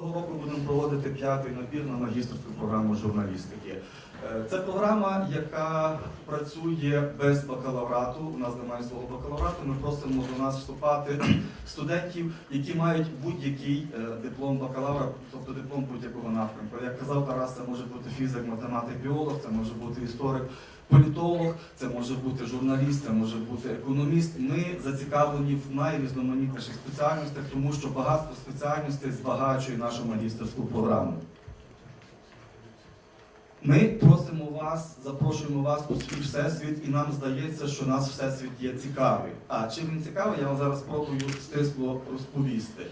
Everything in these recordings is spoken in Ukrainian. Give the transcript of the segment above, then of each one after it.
Цього року будемо проводити п'ятий набір на магістерську програму журналістики. Е, Це програма, яка працює без бакалаврату. У нас немає свого бакалаврату. Ми просимо до нас вступати студентів, які мають будь-який е, диплом бакалавра, тобто диплом будь-якого напрямку. Як казав Тарас, це може бути фізик, математик, біолог, це може бути історик. Політолог, це може бути журналіст, це може бути економіст. Ми зацікавлені в найрізноманітніших спеціальностях, тому що багатство спеціальностей збагачує нашу магістерську програму. Ми просимо вас, запрошуємо вас у свій всесвіт, і нам здається, що наш всесвіт є цікавий. А чим він цікавий, я вам зараз спробую стисло розповісти.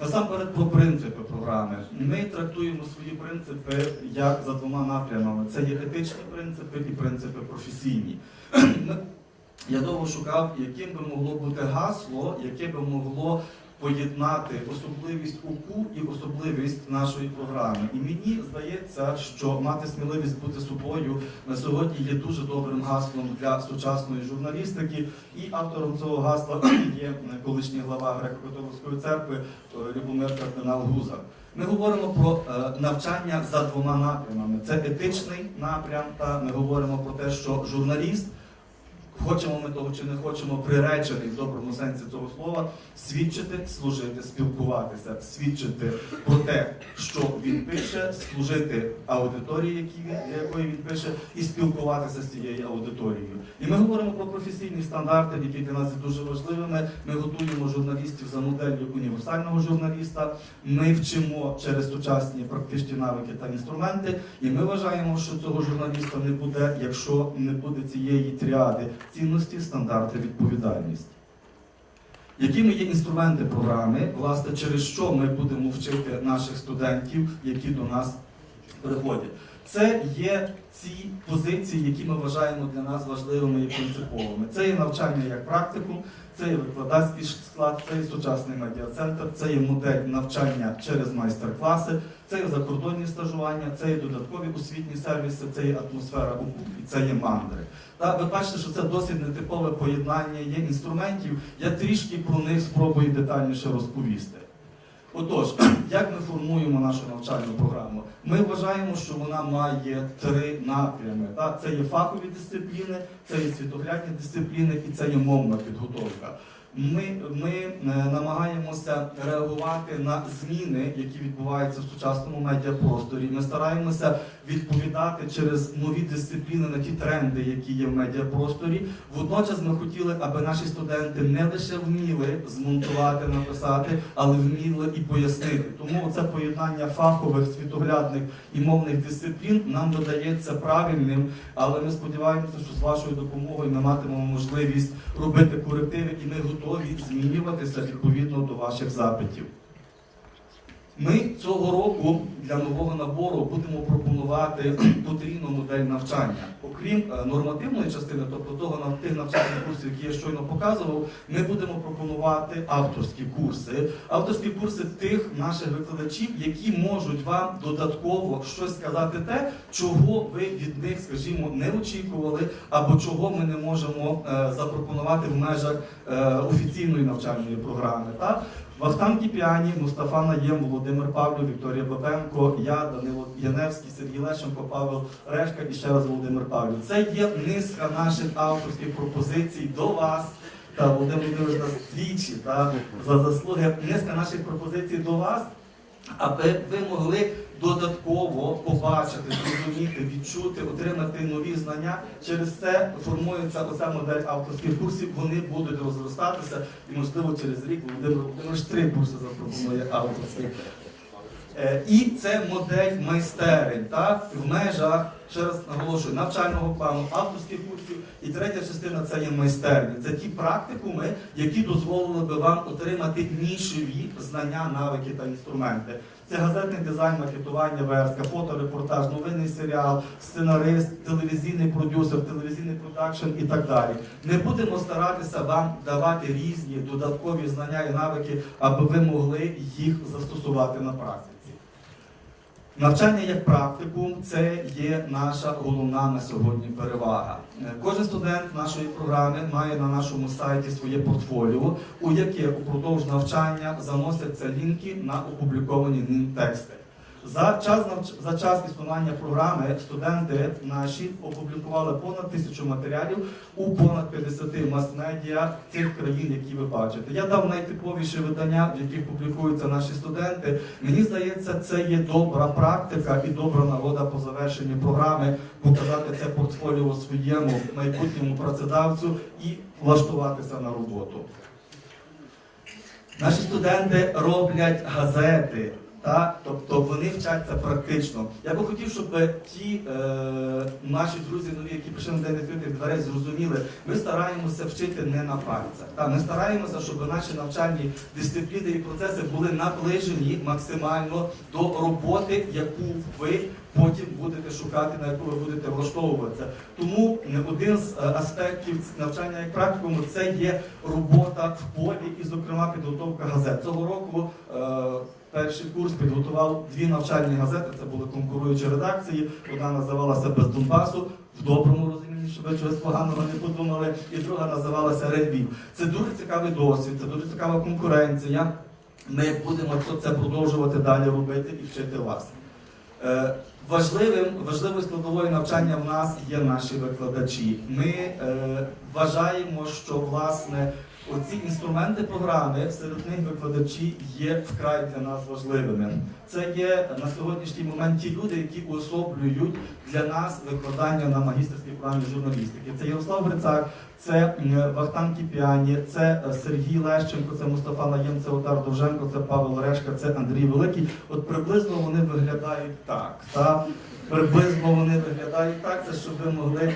Насамперед про принципи програми. Ми трактуємо свої принципи як за двома напрямами: це є етичні принципи і принципи професійні. Я довго шукав, яким би могло бути гасло, яке би могло поєднати особливість УКУ і особливість нашої програми. І мені здається, що мати сміливість бути собою на сьогодні є дуже добрим гаслом для сучасної журналістики. І автором цього гасла є колишній глава греко-католицької церкви е, Любомир кардинал Гузар. Ми говоримо про е, навчання за двома напрямами: це етичний напрям, та ми говоримо про те, що журналіст. Хочемо ми того чи не хочемо, приречений в доброму сенсі цього слова, свідчити, служити, спілкуватися, свідчити про те, що він пише, служити аудиторії, для якої він пише, і спілкуватися з цією аудиторією. І ми говоримо про професійні стандарти, які для нас дуже важливими. Ми готуємо журналістів за моделлю універсального журналіста. Ми вчимо через сучасні практичні навики та інструменти. І ми вважаємо, що цього журналіста не буде, якщо не буде цієї тріади цінності, стандарти, відповідальність. Якими є інструменти програми, власне, через що ми будемо вчити наших студентів, які до нас приходять? Це є ці позиції, які ми вважаємо для нас важливими і принциповими. Це є навчання як практикум, це є викладацький склад, це є сучасний медіа-центр, це є модель навчання через майстер-класи, це є закордонні стажування, це є додаткові освітні сервіси, це є атмосфера і це є мандри. Та ви бачите, що це досить нетипове поєднання є інструментів. Я трішки про них спробую детальніше розповісти. Отож, як ми формуємо нашу навчальну програму? Ми вважаємо, що вона має три напрями. Це є фахові дисципліни, це є світоглядні дисципліни і це є мовна підготовка. Ми, ми е, намагаємося реагувати на зміни, які відбуваються в сучасному медіапросторі. Ми стараємося відповідати через нові дисципліни на ті тренди, які є в медіапросторі. Водночас ми хотіли, аби наші студенти не лише вміли змонтувати, написати, але вміли і пояснити. Тому це поєднання фахових, світоглядних і мовних дисциплін нам видається правильним, але ми сподіваємося, що з вашою допомогою ми матимемо можливість робити корективи, і ми готові змінюватися відповідно до ваших запитів. Ми цього року для нового набору будемо пропонувати потрійну модель навчання. Окрім е, нормативної частини, тобто того нав- тих навчальних курсів, які я щойно показував, ми будемо пропонувати авторські курси. Авторські курси тих наших викладачів, які можуть вам додатково щось сказати те, чого ви від них, скажімо, не очікували, або чого ми не можемо е, запропонувати в межах е, офіційної навчальної програми. Так? Вахтан Кіпіані, Мустафа Наєм, Володимир Павлю, Вікторія Бабенко, я, Данило Яневський, Сергій Лещенко, Павел Решка і ще раз Володимир Павлю. Це є низка наших авторських пропозицій до вас. Та Володимир Володимирович нас двічі за заслуги. Низка наших пропозицій до вас, аби ви могли додатково побачити, зрозуміти, відчути, отримати нові знання. Через це формується оця модель авторських курсів. Вони будуть розростатися, і можливо через рік Володимир Володимирович три курси запропонує авторських. Е, І це модель майстерень, так, в межах, ще раз наголошую, навчального плану, авторських курсів. І третя частина це є майстерні. Це ті практикуми, які дозволили би вам отримати нішеві знання, навики та інструменти. Це газетний дизайн, макетування, верстка, фоторепортаж, новинний серіал, сценарист, телевізійний продюсер, телевізійний продакшн і так далі. Не будемо старатися вам давати різні додаткові знання і навики, аби ви могли їх застосувати на практиці. Навчання як практикум це є наша головна на сьогодні перевага. Е, Кожен студент нашої програми має на нашому сайті своє портфоліо, у яке упродовж навчання заносяться лінки на опубліковані ним тексти. За час за час існування програми студенти наші опублікували понад тисячу матеріалів у понад 50 мас-медіа цих країн, які ви бачите. Я дав найтиповіші видання, в яких публікуються наші студенти. Мені здається, це є добра практика і добра нагода по завершенні програми показати це портфоліо своєму майбутньому працедавцю і влаштуватися на роботу. Наші студенти роблять газети. Та, тобто вони вчаться практично. Я би хотів, щоб ті е, наші друзі нові, які прийшли на день відкритих дверей, зрозуміли, ми стараємося вчити не на пальцях. Та, ми стараємося, щоб наші навчальні дисципліни і процеси були наближені максимально до роботи, яку ви потім будете шукати, на яку ви будете влаштовуватися. Тому один з е, аспектів навчання як практикуму це є робота в полі і, зокрема, підготовка газет. Цього року е, перший курс підготував дві навчальні газети. Це були конкуруючі редакції. Одна називалася Без Донбасу. В доброму розумінні, щоб ви чогось поганого не подумали, і друга називалася Рельвів. Це дуже цікавий досвід, це дуже цікава конкуренція. Ми будемо це- продовжувати далі робити і вчити вас. Е, Важливим, важливою складовою навчання в нас є наші викладачі. Ми е, вважаємо, що власне оці інструменти програми серед них викладачі є вкрай для нас важливими. Це є на сьогоднішній момент ті люди, які уособлюють для нас викладання на магістерській програмі журналістики. Це Ярослав Грицак, це Вахтан Кіпіані, це е, Сергій Лещенко, це Мустафа Наєм, це Отар Довженко, це Павел Решка, це Андрій Великий. От приблизно вони виглядають так. Та? Приблизно вони виглядають так, це щоб ви могли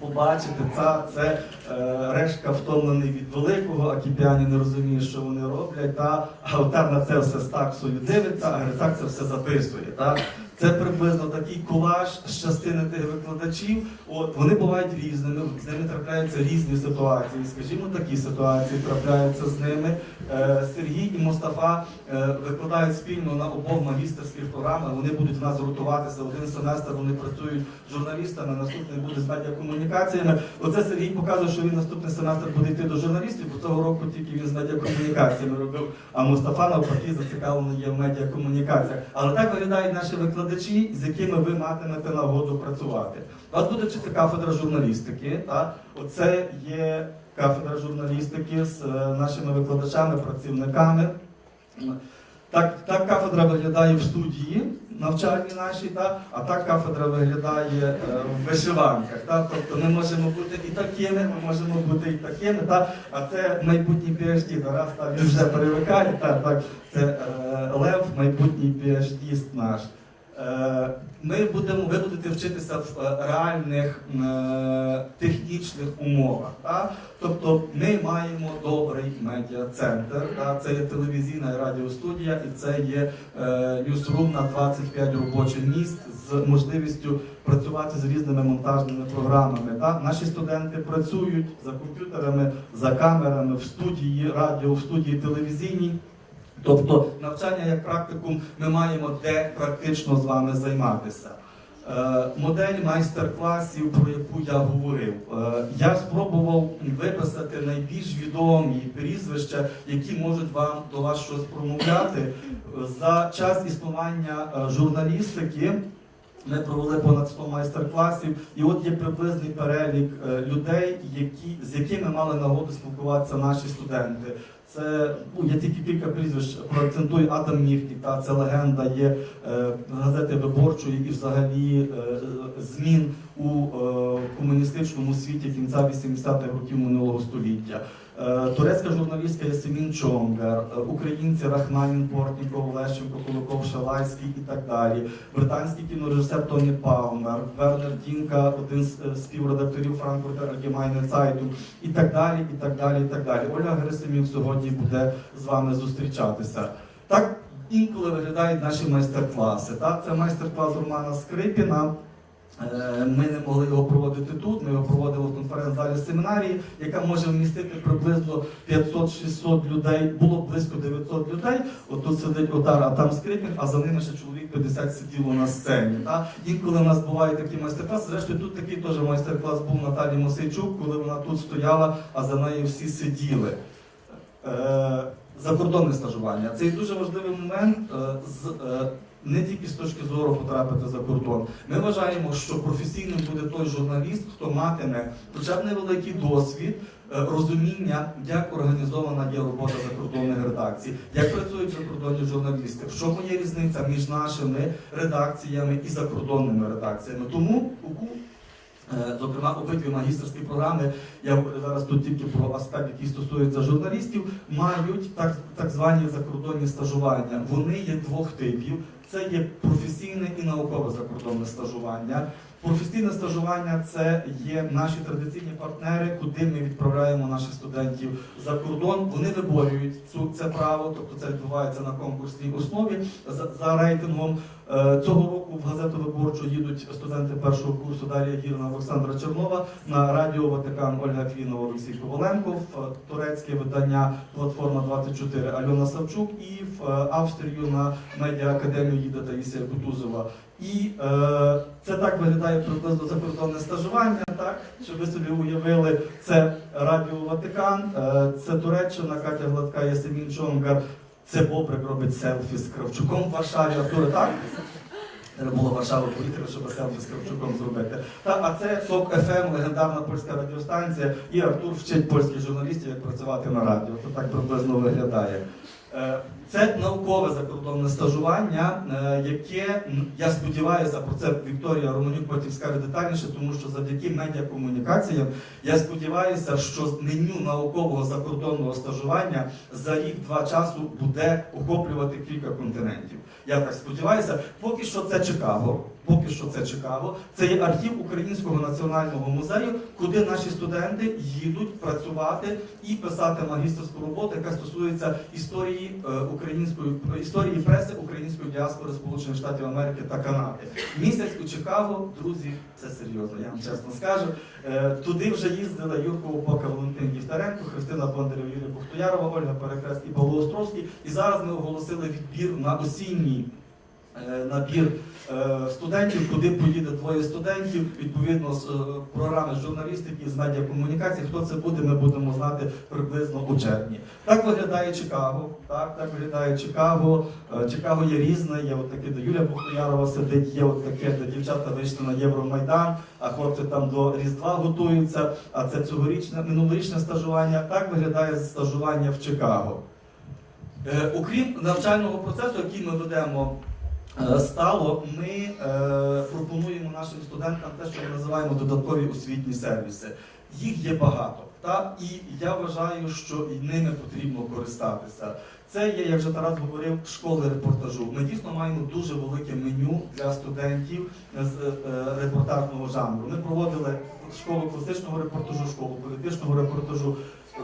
побачити. Це, це е, решка втомлений від великого, а кіп'яні не розуміє, що вони роблять. Та? А Отар на це все з таксою дивиться, а Грицак це все записує. Та? Це приблизно такий колаж з частини тих викладачів. От вони бувають різними, з ними трапляються різні ситуації. Скажімо, такі ситуації трапляються з ними. Е, Сергій і Мустафа е, викладають спільно на обох магістерських програмах. Вони будуть в нас ротуватися. Один семестр вони працюють журналістами, наступний буде з медіакомунікаціями. Оце Сергій показує, що він наступний семестр буде йти до журналістів, бо цього року тільки він з медіакомунікаціями робив. А Мустафа навпаки зацікавлений є в медіакомунікаціях. Але так виглядають наші викладачі, з якими ви матимете нагоду працювати. У вас буде вчити кафедра журналістики. Та? Оце є кафедра журналістики з е, нашими викладачами, працівниками. Так, так кафедра виглядає в студії навчальній нашій, та, а так кафедра виглядає е, в вишиванках. Та, тобто ми можемо бути і такими, ми можемо бути і такими, та, а це майбутній PhD, Тарас та, він вже перевикає, та, так, це е, Лев, майбутній PhD наш. Е, Ми будемо, ви будете вчитися в е, реальних е, технічних умовах. Тобто ми маємо добрий медіа-центр, це є телевізійна і радіостудія, і це є е, ньюсрум на 25 робочих місць з можливістю працювати з різними монтажними програмами. Наші студенти працюють за комп'ютерами, за камерами в студії радіо, в студії телевізійній. Тобто навчання як практикум ми маємо де практично з вами займатися. Е, Модель майстер-класів, про яку я говорив, Е, я спробував виписати найбільш відомі прізвища, які можуть вам до вас щось промовляти. За час існування е, журналістики ми провели понад 100 майстер-класів, і от є приблизний перелік людей, які, з якими мали нагоду спілкуватися наші студенти. Це ну, я тільки кілька прізвищ проакцентую Адам Міхнік, та це легенда є е, газети виборчої і взагалі е, змін у е, комуністичному світі кінця 80-х років минулого століття. Е, турецька журналістка Ясемін Чонгар, е, українці Рахманін Портніков, Лещенко, Кулаков, Шалайський і так далі. Британський кінорежисер Тоні Палмер, Вернер Дінка, один з е, співредакторів Франкфуртер Allgemeine Zeitung і так далі, і так далі, і так далі. Ольга Герасимів сьогодні буде з вами зустрічатися. Так інколи виглядають наші майстер-класи. Це майстер-клас Романа Скрипіна. Е, Ми не могли його проводити тут. Ми його проводили в конференц-залі семінарії, яка може вмістити приблизно 500-600 людей. Було близько 900 людей. От тут сидить Отар, а там скрипник, а за ними ще чоловік 50 сиділо на сцені. Та? Інколи у нас бувають такі майстер-класи. Зрештою, тут такий теж майстер-клас був Наталі Мосейчук, коли вона тут стояла, а за нею всі сиділи. Е, Закордонне стажування. Це є дуже важливий момент е, не тільки з точки зору потрапити за кордон. Ми вважаємо, що професійним буде той журналіст, хто матиме хоча б невеликий досвід, е, розуміння, як організована є робота закордонних редакцій, як працюють закордонні журналісти, в чому є різниця між нашими редакціями і закордонними редакціями. Тому Зокрема, обидві магістерські програми, я говорю зараз тут тільки про аспект, який стосується журналістів, мають так, так звані закордонні стажування. Вони є двох типів: це є професійне і наукове закордонне стажування. Професійне стажування це є наші традиційні партнери, куди ми відправляємо наших студентів за кордон. Вони виборюють цю це право, тобто це відбувається на конкурсній основі за, за рейтингом. Е, Цього року в газету виборчу їдуть студенти першого курсу Дар'я Гірна, Олександра Чернова на радіо Ватикан Ольга Клінова, Олексій Коваленко, в е, турецьке видання Платформа 24 Альона Савчук і в е, Австрію на медіа академію їде Таїсія Кутузова. І е, це так виглядає приблизно закордонне стажування, так щоб ви собі уявили, це Радіо Ватикан, е, це Туреччина, Катя Гладка, Ясемін Чонгар, це Бобрик робить селфі з Кравчуком в Варшаві. Артуре, так? Треба було Варшаву повітря, щоб селфі з Кравчуком зробити. Та, а це СОК ФМ, легендарна польська радіостанція, і Артур вчить польських журналістів, як працювати на радіо. Це так приблизно виглядає. Е, Це наукове закордонне стажування, е, яке я сподіваюся, про це Вікторія Романюк потім скаже детальніше, тому що завдяки медіакомунікаціям я сподіваюся, що меню наукового закордонного стажування за рік-два часу буде охоплювати кілька континентів. Я так сподіваюся. Поки що це Чикаго. Поки що це Чикаго. Це є архів Українського національного музею, куди наші студенти їдуть працювати і писати магістерську роботу, яка стосується історії е, української історії преси української діаспори Сполучених Штатів Америки та Канади. Місяць у Чикаго, друзі, це серйозно, я вам чесно скажу. Е, Туди вже їздила Юрко Опока, Валентин Дівтаренко, Христина Бондарєв, Юрій Бухтоярова, Ольга Перекрест і Павло Островський. І зараз ми оголосили відбір на осінній набір е, студентів, куди поїде двоє студентів, відповідно з е, програми журналістики, з медіакомунікації. Хто це буде, ми будемо знати приблизно у червні. Так виглядає Чикаго. Так, так виглядає Чикаго. Е, Чикаго є різне, є от таке, де Юля Бухтоярова сидить, є от таке, де дівчата вийшли на Євромайдан, а хлопці там до Різдва готуються. А це цьогорічне минулорічне стажування. Так виглядає стажування в Чикаго. Е, Окрім навчального процесу, який ми ведемо е, стало, ми е, пропонуємо нашим студентам те, що ми називаємо додаткові освітні сервіси. Їх є багато. Та? І я вважаю, що і ними потрібно користатися. Це є, як вже Тарас говорив, школи репортажу. Ми дійсно маємо дуже велике меню для студентів з е, репортажного жанру. Ми проводили школу класичного репортажу, школу політичного репортажу.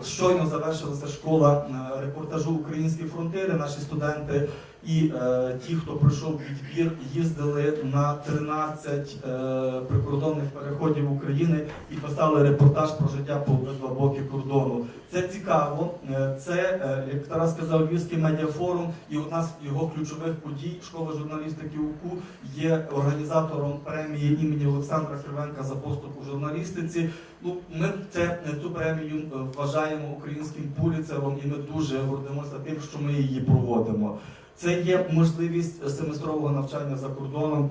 Щойно завершилася школа е, репортажу Українські фронтири. Наші студенти і е, ті, хто пройшов відбір, їздили на 13 е, прикордонних переходів України і писали репортаж про життя по обидва боки кордону. Це цікаво. Е, Це, е, як Тарас сказав, Львівський медіафорум, і одна з його ключових подій школа журналістики УКУ є організатором премії імені Олександра Кривенка за поступ у журналістиці. Ну, ми це цю премію е, вважаємо українським пуліцером, і ми дуже гордимося тим, що ми її проводимо. Це є можливість семестрового навчання за кордоном.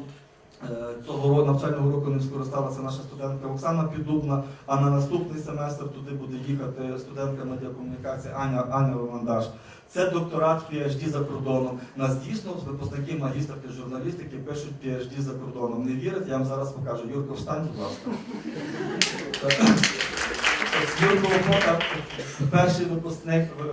Е, Цього навчального року ним скористалася наша студентка Оксана Піддубна, а на наступний семестр туди буде їхати студентка медіакомунікації Аня, Аня Романдаш. Це докторат PhD за кордоном. Нас дійсно випускники магістерки журналістики пишуть PhD за кордоном. Не вірите, я вам зараз покажу. Юрко, встань, будь ласка. Юрко Лопота, перший випускник, е,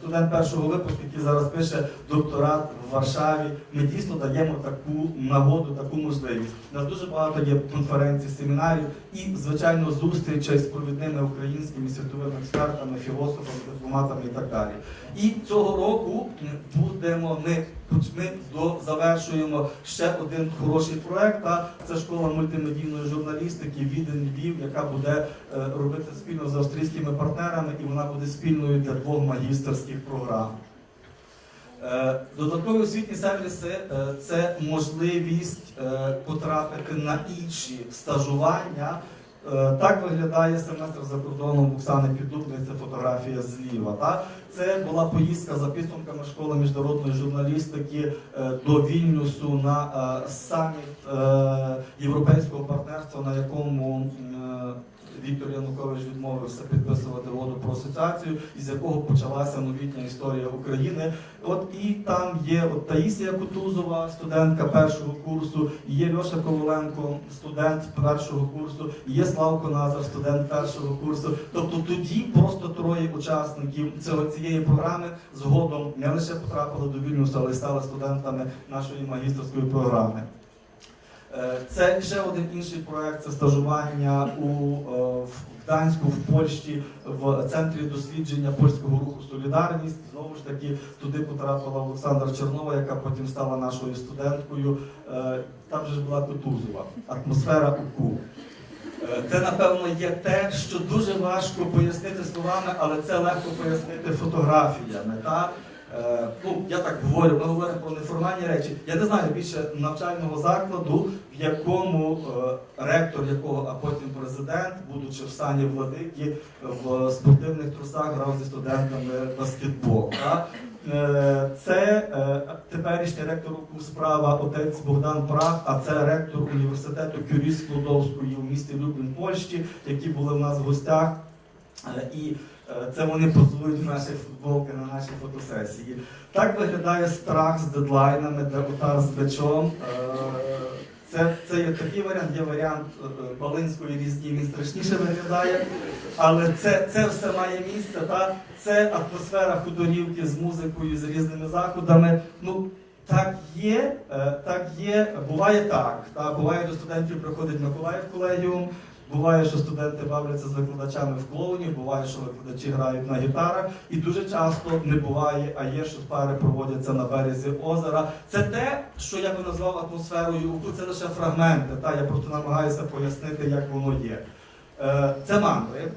студент першого випуску, який зараз пише докторат в Варшаві. Ми дійсно даємо таку нагоду, таку можливість. У нас дуже багато є конференцій, семінарів і, звичайно, зустрічей з провідними українськими світовими експертами, філософами, дипломатами і так далі. І цього року будемо ми. Ми до завершуємо ще один хороший проект. Та це школа мультимедійної журналістики Відень Львів, яка буде е, робити спільно з австрійськими партнерами, і вона буде спільною для двох магістерських програм. Е, Додаткові освітні сервіси е, це можливість потрапити на інші стажування. Е, Так виглядає семестр за кордоном Оксани Піддубної, це фотографія зліва. Так? Це була поїздка за підсумками школи міжнародної журналістики е, до Вільнюсу на е, саміт європейського партнерства, на якому Віктор Янукович відмовився підписувати угоду про асоціацію, із якого почалася новітня історія України. От і там є от Таїсія Кутузова, студентка першого курсу, є Льоша Коваленко, студент першого курсу, є Славко Назар, студент першого курсу. Тобто тоді просто троє учасників цього цієї програми згодом не лише потрапили до Вільнюса, але й стали студентами нашої магістерської програми. Е, Це ще один інший проект це стажування у е, в Гданську, в Польщі, в центрі дослідження польського руху Солідарність. Знову ж таки, туди потрапила Олександра Чернова, яка потім стала нашою студенткою. Е, Там же ж була Кутузова, атмосфера УКУ. Це, напевно, є те, що дуже важко пояснити словами, але це легко пояснити фотографіями. Та? Е, Ну, я так говорю, ми говоримо про неформальні речі. Я не знаю більше навчального закладу, в якому е, ректор якого, а потім президент, будучи в сані владики, в спортивних трусах грав зі студентами баскетбол. та? Е, Це е, теперішній ректор справа отець Богдан Прах, а це ректор університету Кюрі Склодовської у місті Люблін, Польщі, які були в нас в гостях. І це вони позують наші футболки на наші фотосесії. Так виглядає страх з дедлайнами, де отар з бичом. Е, Це, це є такий варіант, є варіант е, е, Балинської різні, він страшніше виглядає. Але це, це все має місце. Та? Це атмосфера хуторівки з музикою, з різними заходами. Ну, так є, так є, буває так. Та? Буває до студентів приходить Миколаїв колегіум, буває, що студенти бавляться з викладачами в клоуні, буває, що викладачі грають на гітарах, і дуже часто не буває, а є, що пари проводяться на березі озера. Це те, що я би назвав атмосферою УКУ, це лише фрагменти. Та? Я просто намагаюся пояснити, як воно є. Е, Це мандри.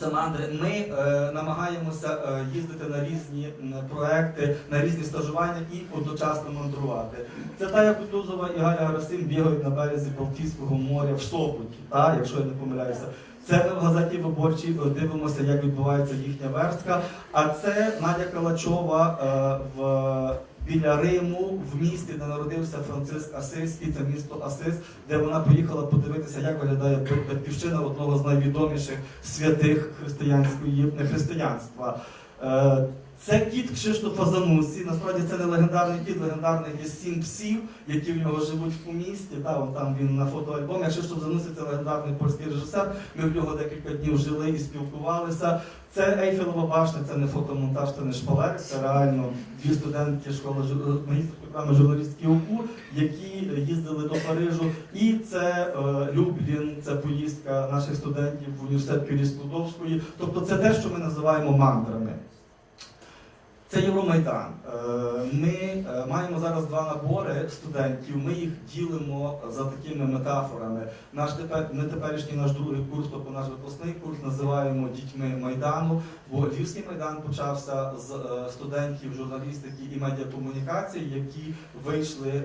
Це мандри. Ми е, намагаємося е, їздити на різні проекти, на різні стажування і одночасно мандрувати. Це та, як Кутузова і Галя Гарасим бігають на березі Балтійського моря в Сопоті, та, якщо я не помиляюся. Це в газеті виборчій е, дивимося, як відбувається їхня верстка. А це Надя Калачова е, в. Біля Риму, в місті, де народився Франциск Асиський, це місто Асис, де вона поїхала подивитися, як виглядає батьківщина одного з найвідоміших святих християнської християнства. Е, Це кіт Кшиштофа Занусі. Насправді це не легендарний кіт, легендарний є сім псів, які в нього живуть у місті. Та, вон там він на фотоальбомі. Кшиштоф Занусі це легендарний польський режисер. Ми в нього декілька днів жили і спілкувалися. Це Ейфелева башня, це не фотомонтаж, це не шпалер, це реально дві студентки школи жур- магістерської програми журналістські УКУ, які їздили до Парижу. І це е, Люблін, це поїздка наших студентів в університет Кюрі Складовської. Тобто це те, що ми називаємо мандрами. Це Євромайдан. Е, Ми е, маємо зараз два набори студентів. Ми їх ділимо за такими метафорами. Наш тепер ми теперішній наш другий курс, тобто наш випускний курс, називаємо дітьми майдану. Бо Львівський майдан почався з е, студентів журналістики і медіакомунікації, які вийшли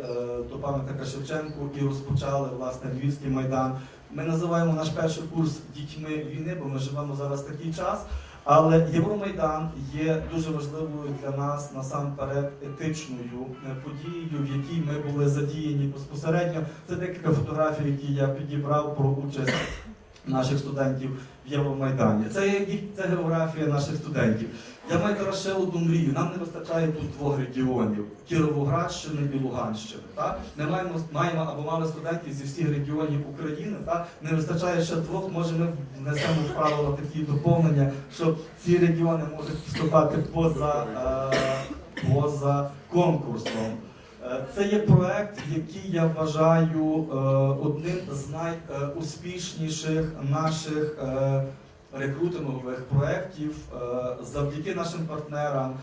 до пам'ятника Шевченку і розпочали власне Львівський майдан. Ми називаємо наш перший курс дітьми війни, бо ми живемо зараз такий час. Але Євромайдан є дуже важливою для нас насамперед етичною е, подією, в якій ми були задіяні безпосередньо. Це декілька фотографій, які я підібрав про участь наших студентів в Євромайдані. Це, це географія наших студентів. Я маю зараз ще одну мрію. Нам не вистачає тут двох регіонів Кіровоградщини і Луганщини. Так? Ми маємо, маємо або мали студентів зі всіх регіонів України. Так? Не вистачає ще двох, може ми внесемо в правила такі доповнення, що ці регіони можуть вступати поза, е, поза конкурсом. Е, Це є проект, який я вважаю е, одним з найуспішніших наших е, рекрутингових проєктів е, завдяки нашим партнерам,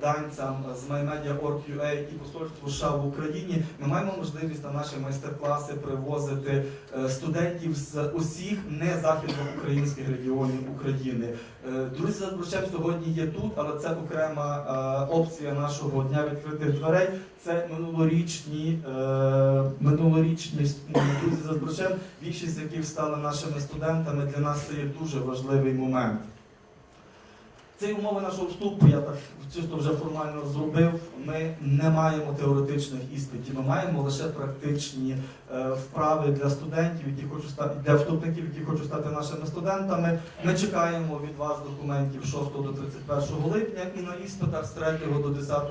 данцям з MyMedia.org.ua і посольству США в Україні. Ми маємо можливість на наші майстер-класи привозити е, студентів з усіх незахідноукраїнських регіонів України. Е, Друзі за Бручем сьогодні є тут, але це окрема е, опція нашого дня відкритих дверей. Це минулорічні, е, минулорічні друзі за Бручем, більшість з яких стали нашими студентами. Для нас це є дуже важливий момент. Це умови нашого вступу, я так чисто вже формально зробив. Ми не маємо теоретичних іспитів, ми маємо лише практичні е, вправи для студентів, які хочуть стати для вступників, які хочуть стати нашими студентами. Ми чекаємо від вас документів 6 до 31 липня і на іспитах з 3 до 10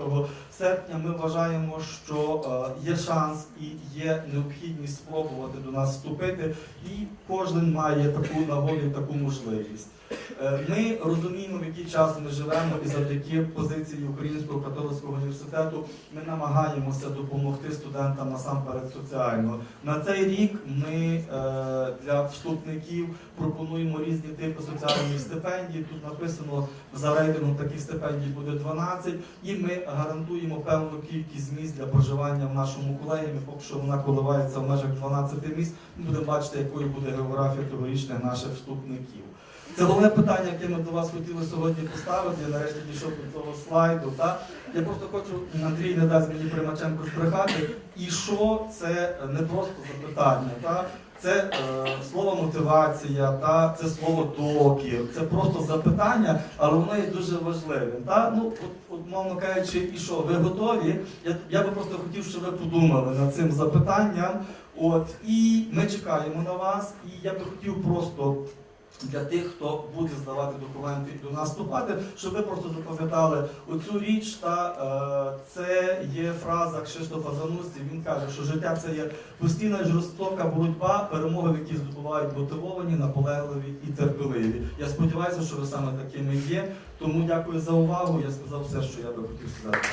серпня. Ми вважаємо, що е, є шанс і є необхідність спробувати до нас вступити, і кожен має таку нагоду і таку можливість. Е, Ми розуміємо, в який час ми живемо, і завдяки позиції Українського католицького університету ми намагаємося допомогти студентам насамперед соціально. На цей рік ми е, для вступників пропонуємо різні типи соціальних стипендій. Тут написано за рейтингом таких стипендій буде 12, і ми гарантуємо певну кількість місць для проживання в нашому колегіумі. Поки що вона коливається в межах 12 місць. Ми будемо бачити, якою буде географія тогорічних наших вступників. Це головне питання, яке ми до вас хотіли сьогодні поставити. Я нарешті дійшов до того слайду. Та? Я просто хочу, Андрій не дасть мені примаченко збрехати. І що це не просто запитання. Та? Це е, слово мотивація, та? це слово докір, це просто запитання, але воно є дуже важливим. Та? Ну, от, от, мовно кажучи, і що, ви готові? Я, я би просто хотів, щоб ви подумали над цим запитанням. От, і ми чекаємо на вас, і я би хотів просто для тих, хто буде здавати документи до нас вступати, щоб ви просто запам'ятали оцю річ. Та е, це є фраза Кшиштофа Занусі. Він каже, що життя це є постійна жорстока боротьба, перемоги, які здобувають мотивовані, наполегливі і терпеливі. Я сподіваюся, що ви саме такими є. Тому дякую за увагу. Я сказав все, що я би хотів сказати.